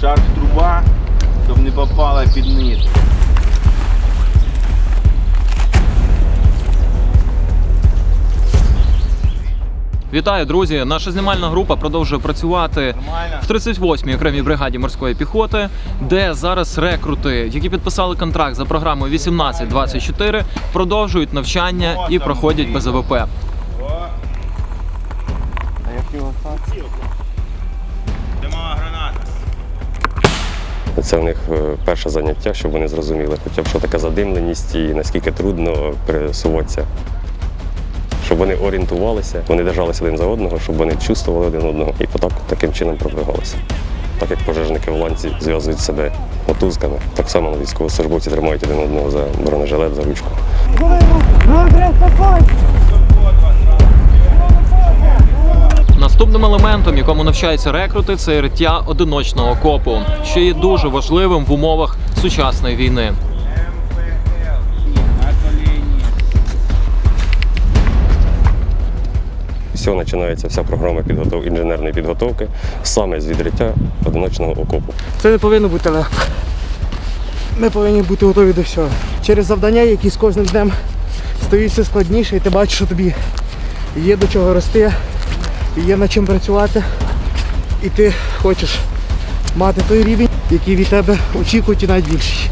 шарф труба, щоб не попала під низ. Вітаю, друзі! Наша знімальна група продовжує працювати в 38-й окремій бригаді морської піхоти, де зараз рекрути, які підписали контракт за програмою 18-24, продовжують навчання і проходять без АВП. О, Димова граната. Це в них е, перше заняття, щоб вони зрозуміли, хоча б що таке задимленість і наскільки трудно пересуватися. Щоб вони орієнтувалися, вони держалися один за одного, щоб вони чувствували один одного і потак таким чином продвигалися. Так як пожежники в ланці зв'язують себе мотузками, так само військовослужбовці тримають один одного за бронежилет, за ручку. Наступним елементом, якому навчаються рекрути, це риття одиночного окопу, що є дуже важливим в умовах сучасної війни. Цього починається вся програма підготов... інженерної підготовки саме з відриття одиночного окопу. Це не повинно бути легко. Ми повинні бути готові до всього. Через завдання, які з кожним днем стають все складніше, і ти бачиш, що тобі є до чого рости, і є над чим працювати, і ти хочеш мати той рівень, який від тебе очікують і навіть більший.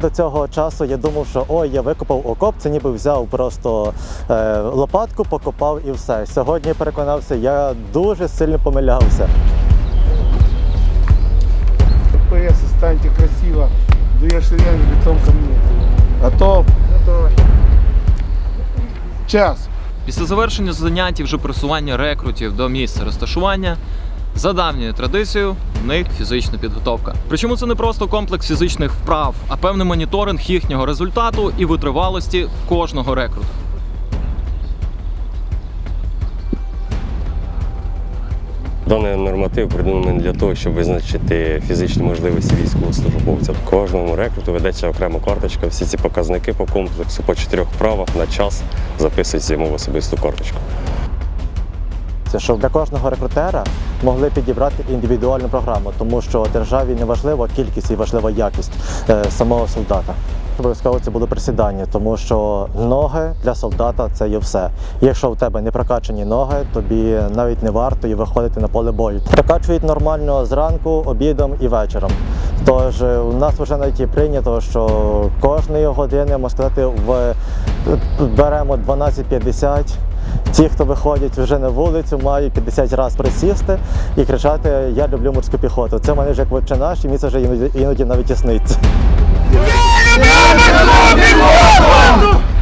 До цього часу я думав, що ой, я викопав окоп, це ніби взяв просто е, лопатку, покопав і все. Сьогодні переконався, я дуже сильно помилявся. ПС, станьте красиво, дуешь шлем лицом ко мне. Готов? Готов. Час. Після завершення занять і вже просування рекрутів до місця розташування. За давньою традицією, в них фізична підготовка. Причому це не просто комплекс фізичних вправ, а певний моніторинг їхнього результату і витривалості кожного рекрута. Даний норматив придуманий для того, щоб визначити фізичні можливості військовослужбовця. Кожному рекруту ведеться окрема карточка. Всі ці показники по комплексу по чотирьох вправах на час записуються йому в особисту карточку. Це щоб для кожного рекрутера могли підібрати індивідуальну програму, тому що державі не важлива кількість і важлива якість е, самого солдата. Обов'язково це було присідання, тому що ноги для солдата це є все. Якщо в тебе не прокачані ноги, тобі навіть не варто і виходити на поле бою. Прокачують нормально зранку, обідом і вечором. Тож е, у нас вже навіть і прийнято, що кожної години, можна сказати, в беремо 12.50. Ті, хто виходять вже на вулицю, мають 50 разів присісти і кричати Я люблю морську піхоту. Це в мене вже як наш, і мені це вже іноді, іноді навіть і Programa Clube Globo!